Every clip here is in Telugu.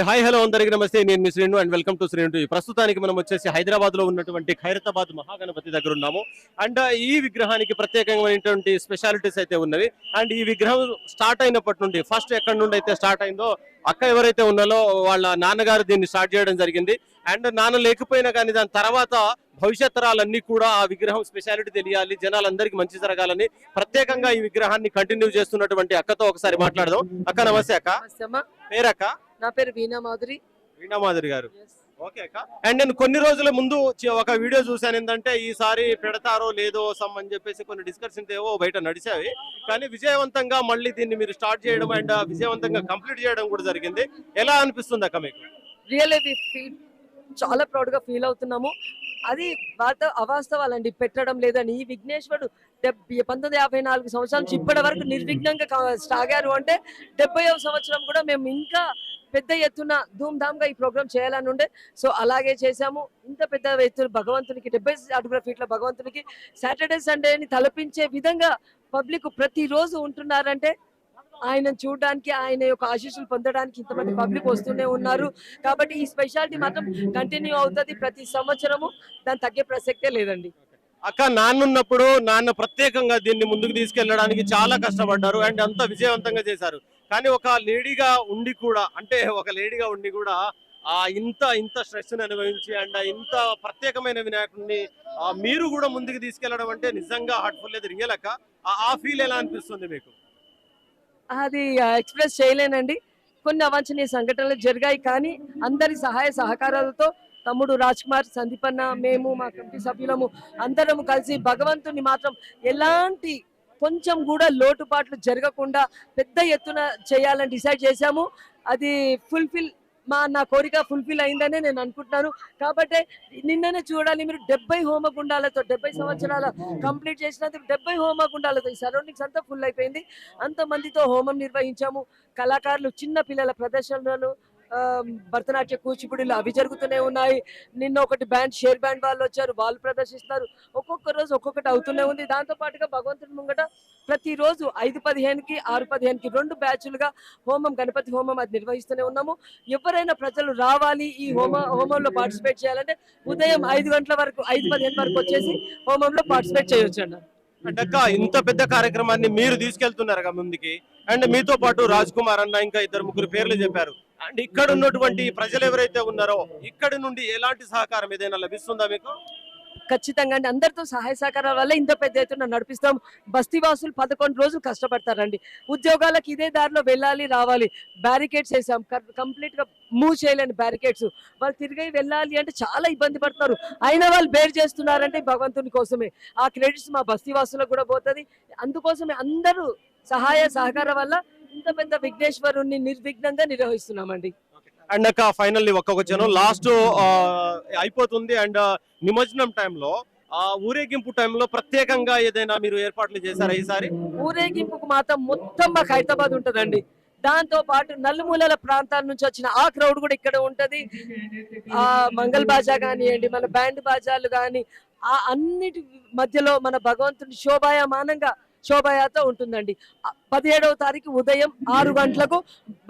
హాయ్ హలో అందరికీ నమస్తే. నేను మీ Srinu and welcome to Srinu TV. ప్రస్తుతానికి మనం వచ్చేసి హైదరాబాద్లో ఉన్నటువంటి ఖైరతాబాద్ మహాగణపతి దగ్గర ఉన్నాము. అండ్ ఈ విగ్రహానికి ప్రత్యేకమైనటువంటి స్పెషాలిటీస్ అయితే ఉన్నవి. అండ్ ఈ విగ్రహం స్టార్ట్ అయినప్పటి నుండి ఫస్ట్ ఎక్కడి నుండి అయితే స్టార్ట్ అయిందో అక్క ఎవరైతే ఉన్నారో వాళ్ళ నాన్నగారు దీన్ని స్టార్ట్ చేయడం జరిగింది. అండ్ నాన్న లేకపోయినా కానీ దాని తర్వాత భవిష్యత్ తరాలన్నీ కూడా ఆ విగ్రహం స్పెషాలిటీ తెలియాలి జనాలందరికీ మంచి జరగాలని ప్రత్యేకంగా ఈ విగ్రహాన్ని కంటిన్యూ చేస్తున్నటువంటి అక్కతో ఒకసారి మాట్లాడదాం. అక్క నమస్తే అక్క. పేరక్క? నా పేరు వీణా మాధురి. వీణామాధురి గారు. ఓకే అక్క. అండ్ నేను కొన్ని రోజుల ముందు ఒక వీడియో చూశాను. ఏంటంటే ఈసారి పెడతారో లేదో సమ్ అని చెప్పేసి కొన్ని డిస్కషన్స్ ఏవో బయట నడిచావి కానీ విజయవంతంగా మళ్ళీ దీన్ని మీరు స్టార్ట్ చేయడం అండ్ విజయవంతంగా కంప్లీట్ చేయడం కూడా జరిగింది. ఎలా అనిపిస్తుంది అక్క మీకు? రియల్లీ వి ఫీల్ చాలా ప్రౌడ్గా ఫీల్ అవుతున్నాము. అది వార్త అవాస్తవాలండి. పెట్టడం లేదని ఈ విఘ్నేశ్వరుడు డెబ్బై పంతొమ్మిది యాభై నాలుగు సంవత్సరాల నుంచి ఇప్పటి వరకు నిర్విఘ్నంగా సాగారు అంటే డెబ్బైవ సంవత్సరం కూడా మేము ఇంకా పెద్ద ఎత్తున ధూమ్ ఈ ప్రోగ్రామ్ చేయాలని ఉండే. సో అలాగే చేశాము. ఇంత పెద్ద ఎత్తున భగవంతునికి డెబ్బై అడుగుల ఫీట్ల భగవంతునికి సాటర్డే సండేని తలపించే విధంగా పబ్లిక్ ప్రతిరోజు ఉంటున్నారంటే ఆయన చూడడానికి ఆయన యొక్క ఆశీస్సులు పొందడానికి ఇంతమంది పబ్లిక్ వస్తూనే ఉన్నారు. కాబట్టి ఈ స్పెషాలిటీ మాత్రం కంటిన్యూ అవుతుంది ప్రతి సంవత్సరము. దాని తగ్గే ప్రసక్తే లేదండి. అక్క నాన్న ఉన్నప్పుడు నాన్న ప్రత్యేకంగా దీన్ని ముందుకు తీసుకెళ్ళడానికి చాలా కష్టపడ్డారు. అండ్ అంత విజయవంతంగా చేశారు. కానీ ఒక లేడీగా ఉండి కూడా అంటే ఒక లేడీగా ఉండి కూడా ఆ ఇంత ఇంత స్ట్రెస్ అనుభవించి అండ్ ఇంత ప్రత్యేకమైన వినాయకుడిని మీరు కూడా ముందుకు తీసుకెళ్ళడం అంటే నిజంగా హార్ట్ఫుల్ లేదు రియల్ అక్క ఆ- ఆ ఫీల్ ఎలా అనిపిస్తుంది మీకు? అది ఎక్స్ప్రెస్ చేయలేనండి. కొన్ని అవాంఛనీయ సంఘటనలు జరిగాయి కానీ అందరి సహాయ సహకారాలతో తమ్ముడు రాజ్ కుమార్ సందీపన్న మేము మా కమిటీ సభ్యులము అందరము కలిసి భగవంతుని మాత్రం ఎలాంటి కొంచెం కూడా లోటుపాట్లు జరగకుండా పెద్ద ఎత్తున చేయాలని డిసైడ్ చేశాము. అది ఫుల్ఫిల్ మా నా కోరిక ఫుల్ఫిల్ అయిందనే నేను అనుకుంటున్నాను. కాబట్టి నిన్ననే చూడాలి మీరు డెబ్బై హోమగుండాలతో డెబ్బై సంవత్సరాల కంప్లీట్ చేసినందుకు డెబ్బై హోమగుండాలతో ఈ సరౌండింగ్స్ అంతా ఫుల్ అయిపోయింది. అంతమందితో హోమం నిర్వహించాము. కళాకారులు చిన్న పిల్లల ప్రదర్శనలు భరతనాట్య కూచిపూడిలు అవి జరుగుతూనే ఉన్నాయి. నిన్న ఒకటి బ్యాండ్ షేర్ బ్యాండ్ వాళ్ళు వచ్చారు వాళ్ళు ప్రదర్శిస్తారు ఒక్కొక్క రోజు ఒక్కొక్కటి అవుతూనే ఉంది. దాంతో పాటుగా భగవంతుడి ముంగట ప్రతిరోజు ఐదు పదిహేనుకి ఆరు పదిహేనుకి రెండు బ్యాచ్లుగా హోమం గణపతి హోమం అది నిర్వహిస్తూనే ఉన్నాము. ఎవరైనా ప్రజలు రావాలి ఈ హోమ హోమంలో పార్టిసిపేట్ చేయాలంటే ఉదయం ఐదు గంటల వరకు ఐదు పదిహేను వరకు వచ్చేసి హోమంలో పార్టిసిపేట్ చేయొచ్చు అన్న. అంటే ఇంత పెద్ద కార్యక్రమాన్ని మీరు తీసుకెళ్తున్నారు ముందుకి. అండ్ మీతో పాటు రాజ్ కుమార్ అన్న ఇంకా ఇద్దరు ముగ్గురు పేర్లు చెప్పారు. అండ్ ఇక్కడ ఉన్నటువంటి ప్రజలు ఎవరైతే ఉన్నారో ఇక్కడి నుండి ఎలాంటి సహకారం ఏదైనా లభిస్తుందా మీకు? ఖచ్చితంగా అండి. అందరితో సహాయ సహకారాల వల్ల ఇంత పెద్ద ఎత్తున నడిపిస్తాం. బస్తీవాసులు పదకొండు రోజులు కష్టపడతారండి. ఉద్యోగాలకు ఇదే దారిలో వెళ్ళాలి రావాలి. బ్యారికేడ్స్ వేసాం. కంప్లీట్గా మూవ్ చేయలేని బ్యారికేడ్స్. వాళ్ళు తిరిగి వెళ్ళాలి అంటే చాలా ఇబ్బంది పడుతున్నారు. అయినా వాళ్ళు బేర్ చేస్తున్నారంటే భగవంతుని కోసమే. ఆ క్రెడిట్స్ మా బస్తీవాసులకు కూడా పోతుంది. అందుకోసమే అందరూ సహాయ సహకారం వల్ల ఇంత పెద్ద విఘ్నేశ్వరుణ్ణి నిర్విఘ్నంగా నిర్వహిస్తున్నామండి. అండ్ అక్క ఫైనల్లీ ఒక్క వచ్చాను లాస్ట్ అయిపోతుంది అండ్ నిమజ్జనం టైంలో ఆ ఊరేగింపు టైంలో ప్రత్యేకంగా ఏదైనా మీరు ఏర్పాట్లు చేశారా ఈసారి? ఊరేగింపుకు మాత్రం మొత్తం మాకు హైదరాబాద్ ఉంటదండి. దాంతో పాటు నలుమూలల ప్రాంతాల నుంచి వచ్చిన ఆ క్రౌడ్ కూడా ఇక్కడ ఉంటది. ఆ మంగళ బాజా కానివ్వండి మన బ్యాండ్ బాజాలు కానీ ఆ అన్నిటి మధ్యలో మన భగవంతుని శోభాయమానంగా శోభయాత్ర ఉంటుందండి. పదిహేడవ తారీఖు ఉదయం ఆరు గంటలకు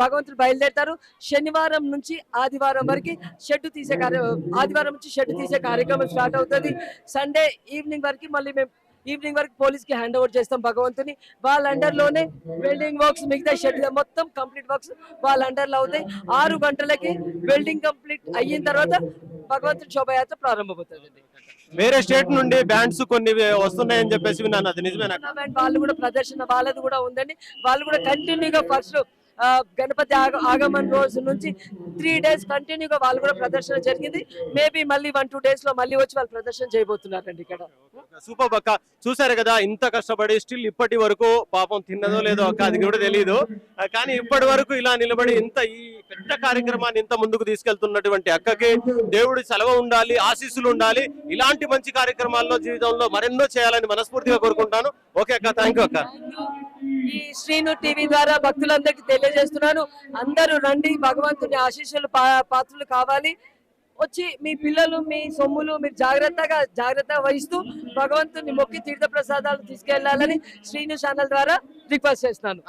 భగవంతుడు బయలుదేరుతారు. శనివారం నుంచి ఆదివారం వరకు షెడ్ తీసే కార్య ఆదివారం నుంచి షెడ్ తీసే కార్యక్రమం స్టార్ట్ అవుతుంది. సండే ఈవినింగ్ వరకు మళ్ళీ మేము ఈవినింగ్ వరకు పోలీస్కి హ్యాండ్ ఓవర్ చేస్తాం భగవంతుని. వాళ్ళ అండర్లోనే వెల్డింగ్ వర్క్స్ మిగతా షెడ్ మొత్తం కంప్లీట్ వర్క్స్ వాళ్ళ అండర్లో అవుతాయి. ఆరు గంటలకి వెల్డింగ్ కంప్లీట్ అయిన తర్వాత భగవంతుని శోభయాత్ర ప్రారంభమవుతుంది వేరే స్టేట్ నుండి బ్యాండ్స్ కొన్ని వస్తున్నాయని చెప్పేసి విన్నాను. అది నిజమేనా? వాళ్ళు కూడా ప్రదర్శన వాళ్ళది కూడా ఉందండి. వాళ్ళు కూడా కంటిన్యూగా ఫస్ట్ గణపతి ఆగ ఆగమన్ రోజు నుంచి త్రీ డేస్ కంటిన్యూగా వాళ్ళు కూడా ప్రదర్శన జరిగింది. మేబీ మళ్ళీ వన్ టూ డేస్లో మళ్ళీ వచ్చి వాళ్ళు ప్రదర్శన చేయబోతున్నారండి ఇక్కడ. సూపర్ అక్క. చూసారు కదా ఇంత కష్టపడి స్టిల్ ఇప్పటి వరకు పాపం తిన్నదో లేదో అక్క అది కూడా తెలియదు కానీ ఇప్పటి వరకు ఇలా నిలబడి ఇంత ఈ పెద్ద కార్యక్రమాన్ని ఇంత ముందుకు తీసుకెళ్తున్నటువంటి అక్కకి దేవుడి సెలవు ఉండాలి ఆశీస్సులు ఉండాలి. ఇలాంటి మంచి కార్యక్రమాల్లో జీవితంలో మరెన్నో చేయాలని మనస్ఫూర్తిగా కోరుకుంటాను. ఓకే అక్క థ్యాంక్ యూ అక్క. ఈ శ్రీను టీవీ ద్వారా భక్తులందరికీ తెలియజేస్తున్నాను. అందరూ రండి భగవంతుని ఆశీస్సులు పాత్రలు కావాలి. వచ్చి మీ పిల్లలు మీ సొమ్ములు మీరు జాగ్రత్తగా జాగ్రత్తగా వహిస్తూ భగవంతుని మొక్కి తీర్థ ప్రసాదాలు తీసుకెళ్ళాలని శ్రీను ఛానల్ ద్వారా రిక్వెస్ట్ చేస్తున్నాను.